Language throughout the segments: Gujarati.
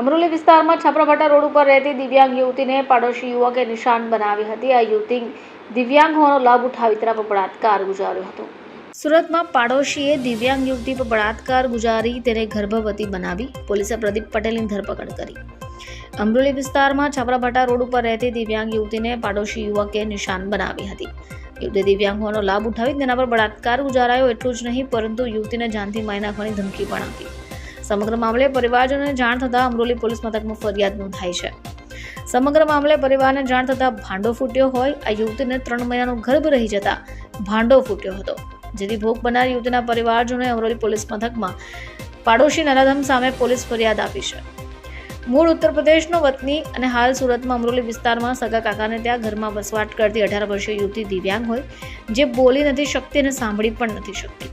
અમરોલી વિસ્તારમાં છાપરાભાટા રોડ ઉપર રહેતી દિવ્યાંગ યુવતીને પાડોશી યુવકે નિશાન બનાવી હતી. આ યુવતી દિવ્યાંગ હોવાનો લાભ ઉઠાવી તેના પર બળાત્કાર ગુજાર્યો હતો. સુરતમાં પાડોશીએ દિવ્યાંગ યુવતી પર બળાત્કાર ગુજારી તેને ગર્ભવતી બનાવી પોલીસે પ્રદીપ પટેલની ધરપકડ કરી. અમરોલી વિસ્તારમાં છાપરાભાટા રોડ ઉપર રહેતી દિવ્યાંગ યુવતીને પાડોશી યુવકે નિશાન બનાવી હતી. યુવતી દિવ્યાંગ હોવાનો લાભ ઉઠાવી તેના પર બળાત્કાર ગુજારાયો એટલું જ નહીં, પરંતુ યુવતીને જાનથી મારી નાખવાની ધમકી પણ આપી. સમગ્ર મામલે પરિવારજનોને જાણ થતાં અમરોલી પોલીસ મથકમાં ફરિયાદ નોંધાઈ છે. સમગ્ર મામલે પરિવારને જાણ થતાં ભાંડો ફૂટ્યો હોય, આ યુવતીને ત્રણ મહિનાનો ગર્ભ રહી જતા ભાંડો ફૂટ્યો હતો. જેથી ભોગ બનનાર યુવતીના પરિવારજનોએ અમરોલી પોલીસ મથકમાં પાડોશી નરાધમ સામે પોલીસ ફરિયાદ આપી છે. મૂળ ઉત્તર પ્રદેશનો વતની અને હાલ સુરતમાં અમરોલી વિસ્તારમાં સગા કાકાને ત્યાં ઘરમાં વસવાટ કરતી અઢાર વર્ષીય યુવતી દિવ્યાંગ હોય, જે બોલી નથી શકતી અને સાંભળી પણ નથી શકતી.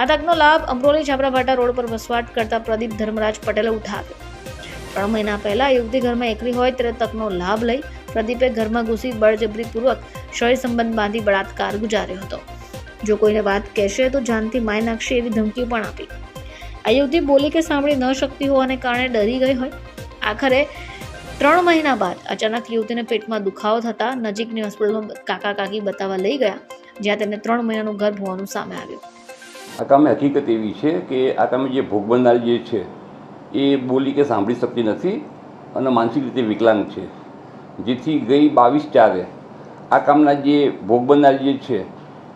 આ તકનો લાભ અમરોલી છાપરાભાટા રોડ પર વસવાટ કરતા પ્રદીપ ધર્મરાજ પટેલે ઉઠાવ્યો. ત્રણ મહિના પહેલા યુવતી ઘરમાં એકલી હોય ત્યારે તકનો લાભ લઈ પ્રદીપે ઘરમાં ઘૂસી બળજબરીપૂર્વક શરીર સંબંધ બાંધી બળાત્કાર ગુજાર્યો હતો. જો કોઈને વાત કહેશે તો જાનથી માય નાખશે એવી ધમકી પણ આપી. આ યુવતી બોલી કે સાંભળી ન શકતી હોવાને કારણે ડરી ગઈ હોય. આખરે ત્રણ મહિના બાદ અચાનક યુવતીને પેટમાં દુખાવો થતાં નજીકની હોસ્પિટલમાં કાકા કાકી બતાવવા લઈ ગયા, જ્યાં તેને ત્રણ મહિનાનું ગર્ભ હોવાનું સામે આવ્યું. આ કામે હકીકત એવી છે કે આ કામે જે ભોગ બનનાર જે છે, એ બોલી કે સાંભળી શકતી નથી અને માનસિક રીતે વિકલાંગ છે. જેથી ગઈ બાવીસ ચારે આ કામના જે ભોગ બનનાર જે છે,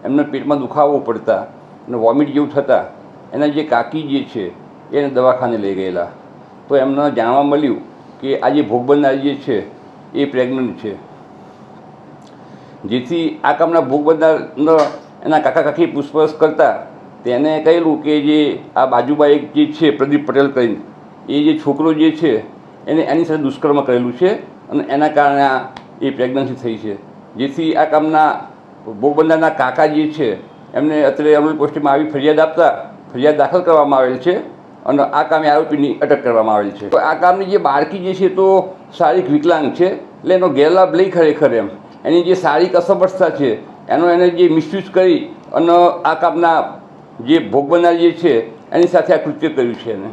એમને પેટમાં દુખાવો પડતા અને વોમિટ જેવું થતાં એના જે કાકી જે છે, એને દવાખાને લઈ ગયેલા. તો એમને જાણવા મળ્યું કે આ જે ભોગ બનનાર જે છે, એ પ્રેગ્નન્ટ છે. જેથી આ કામના ભોગ બનનાર એના કાકા કાકી પૂછપરછ કરતા તેને કહેલું કે જે આ બાજુમાં એક જે છે, પ્રદીપ પટેલ કરીને, એ જે છોકરો જે છે, એને એની સાથે દુષ્કર્મ કરેલું છે અને એના કારણે આ એ પ્રેગ્નન્સી થઈ છે. જેથી આ કામના ભોગ કાકા જે છે, એમને અત્યારે અમરેલી પોસ્ટમાં આવી ફરિયાદ આપતા ફરિયાદ દાખલ કરવામાં આવેલ છે અને આ કામે આરોપીની અટક કરવામાં આવેલ છે. આ કામની જે બાળકી જે છે તો શારીરિક વિકલાંગ છે, એટલે એનો ગેરલાભ લઈ ખરેખર એમ. એની જે શારીરિક અસમર્થતા છે, એનો એને જે મિસયુઝ કરી અને આ કામના જે ભોગ બનનાર જે છે એની સાથે આ કૃત્ય કર્યું છે એને.